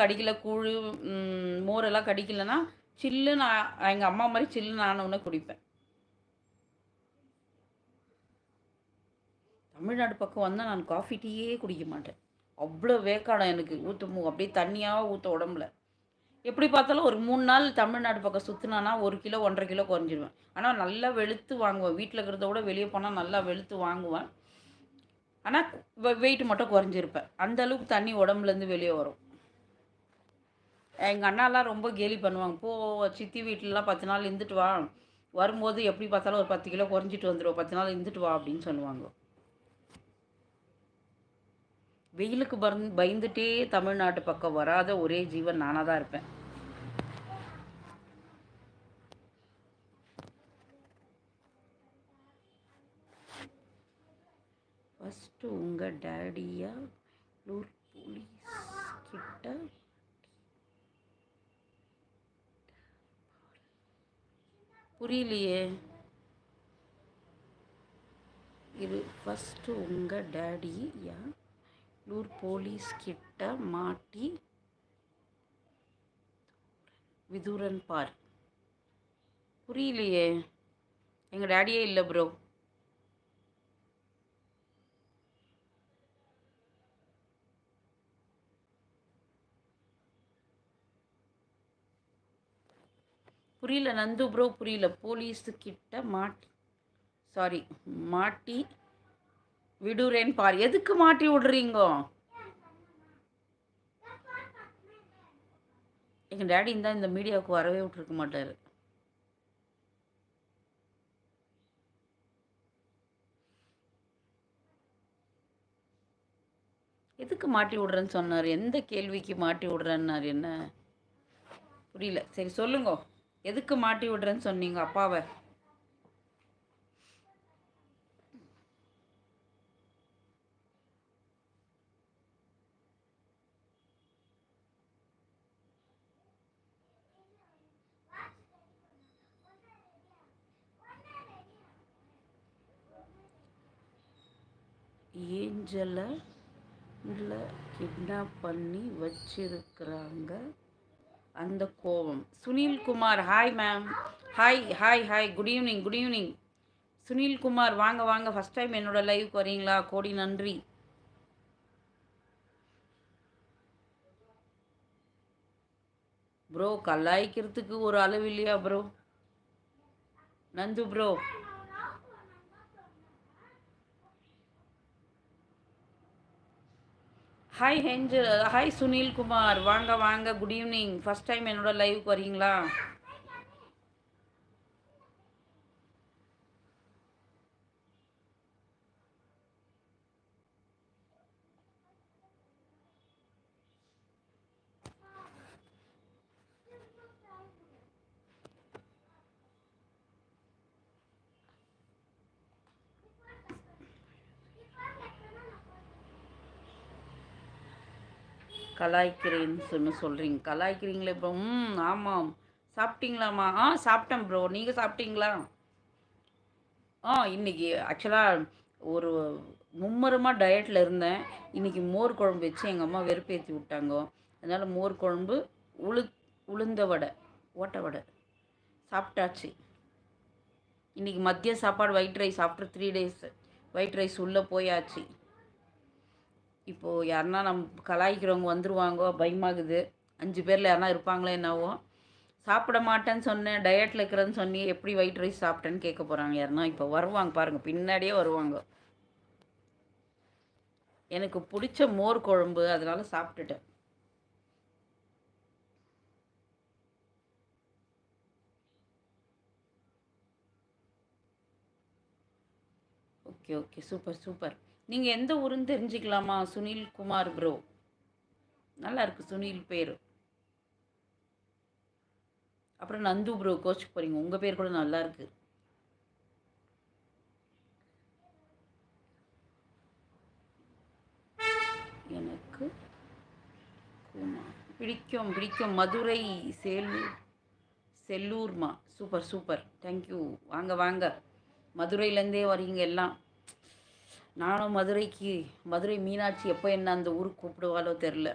கடிக்கல கூழ் மோரெல்லாம் கடிக்கலன்னா சில்லு நான் எங்கள் அம்மா மாதிரி சில்லுன்னு ஆனவுடனே குடிப்பேன். தமிழ்நாடு பக்கம் வந்தால் நான் காஃபி டீயே குடிக்க மாட்டேன். அவ்வளோ வேக்காடம் எனக்கு ஊற்ற அப்படியே தண்ணியாக ஊற்ற உடம்புல. எப்படி பார்த்தாலும் ஒரு மூணு நாள் தமிழ்நாடு பக்கம் சுற்றினானா ஒரு கிலோ ஒன்றரை கிலோ குறைஞ்சிடுவேன் ஆனால் நல்லா வெளுத்து வாங்குவேன். வீட்டில் இருக்கிறத விட வெளியே போனால் நல்லா வெளுத்து வாங்குவேன். ஆனால் வெயிட் மட்டும் குறைஞ்சிருப்பேன். அந்த அளவுக்கு தண்ணி உடம்புலேருந்து வெளியே வரும். எங்கள் அண்ணாலாம் ரொம்ப கேலி பண்ணுவாங்க. போ சித்தி வீட்டிலலாம் பத்து நாள் இருந்துட்டு வா. வரும்போது எப்படி பார்த்தாலும் ஒரு பத்து கிலோ குறைஞ்சிட்டு வந்துடுவோம் பத்து நாள் இருந்துட்டு வா அப்படின்னு சொல்லுவாங்க. வெயிலுக்கு பறந் பயந்துட்டே தமிழ்நாட்டு பக்கம் வராத ஒரே ஜீவன் நானாக தான் இருப்பேன். ஃபஸ்ட்டு உங்கள் டேடியாக லூர் போலீஸ் கிட்ட புரியலையே. இது ஃபஸ்ட்டு உங்கள் டேடி யா? லூர் போலீஸ் கிட்ட மாட்டி விதுரன் பார். புரியலையே. எங்கள் டேடியே இல்லை ப்ரோ புரியல நந்து ப்ரோ புரியல. போலீஸுக்கிட்ட மாட்டி சாரி மாட்டி விடுறேன் பார். எதுக்கு மாட்டி விடுறீங்க? எங்கள் டேடி இருந்தால் இந்த மீடியாவுக்கு வரவே விட்டுருக்க மாட்டார். எதுக்கு மாட்டி விடுறேன்னு சொன்னார்? எந்த கேள்விக்கு மாட்டி விடுறேன்னார் என்ன? புரியல. சரி சொல்லுங்க. எதுக்கு மாட்டி விடுறேன்னு சொன்னீங்க அப்பாவை? ஏஞ்சலை இல்லை கிட்னாப் பண்ணி வச்சிருக்கிறாங்க. அந்த கோவம் Sunil Kumar hi ma'am hi hi hi good evening good evening Sunil Kumar வாங்க வாங்க. ஃபஸ்ட் டைம் என்னோட லைவ் வரீங்களா கோடி நன்றி. ப்ரோ கலாய்க்கிறதுக்கு ஒரு அளவு இல்லையா ப்ரோ நந்து ப்ரோ ஹாய் ஹெஞ்சு ஹாய் சுனில் குமார் வாங்க வாங்க. குட் ஈவினிங் ஃபஸ்ட் டைம் என்னோட லைவுக்கு வரீங்களா? கலாய்க்கிறேன்னு சொன்னு சொல்கிறீங்க கலாய்க்கிறீங்களே ப்ரோ ம் ஆமாம் சாப்பிட்டீங்களாம்மா? ஆ சாப்பிட்டேன் ப்ரோ நீங்கள் சாப்பிட்டீங்களா? ஆ இன்னைக்கு ஆக்சுவலாக ஒரு மும்மரமாக டயட்டில் இருந்தேன். இன்றைக்கி மோர் குழம்பு வச்சு எங்கள் அம்மா வெறுப்பேற்றி விட்டாங்க. அதனால் மோர் குழம்பு உளு உளுந்த வடை ஓட்டை வடை. சாப்பிட்டாச்சு. இன்றைக்கி மதிய சாப்பாடு white rice after three days white rice உள்ளே போயாச்சு. இப்போது யாருன்னா நம்ம கலாய்க்கிறவங்க வந்துருவாங்கோ பயமாகுது. அஞ்சு பேரில் யாருனா இருப்பாங்களோ என்னவோ. சாப்பிட மாட்டேன்னு சொன்னேன் டயட்டில் இருக்கிறேன்னு சொன்னி எப்படி ஒயிட் ரைஸ் சாப்பிட்டேன்னு கேட்க போகிறாங்க யாருன்னா இப்போ வருவாங்க பாருங்கள் பின்னாடியே வருவாங்க. எனக்கு பிடிச்ச மோர் குழம்பு அதனால் சாப்பிட்டுட்டேன். Okay okay super super. நீங்கள் எந்த ஊருன்னு தெரிஞ்சுக்கலாமா? சுனில் குமார் ப்ரோ நல்லா இருக்கு சுனில் பேர். அப்புறம் நந்து ப்ரோ கோச்சுக்கு போகிறீங்க உங்கள் பேர் கூட நல்லா இருக்கு. எனக்கு பிடிக்கும் பிடிக்கும். Madurai Selur செல்லூர்மா. Super super. Thank you வாங்க வாங்க. மதுரையிலேருந்தே வரீங்க எல்லாம். நானும் மதுரைக்கு மதுரை மீனாட்சி எப்போ என்ன அந்த ஊருக்கு கூப்பிடுவாலோ தெரில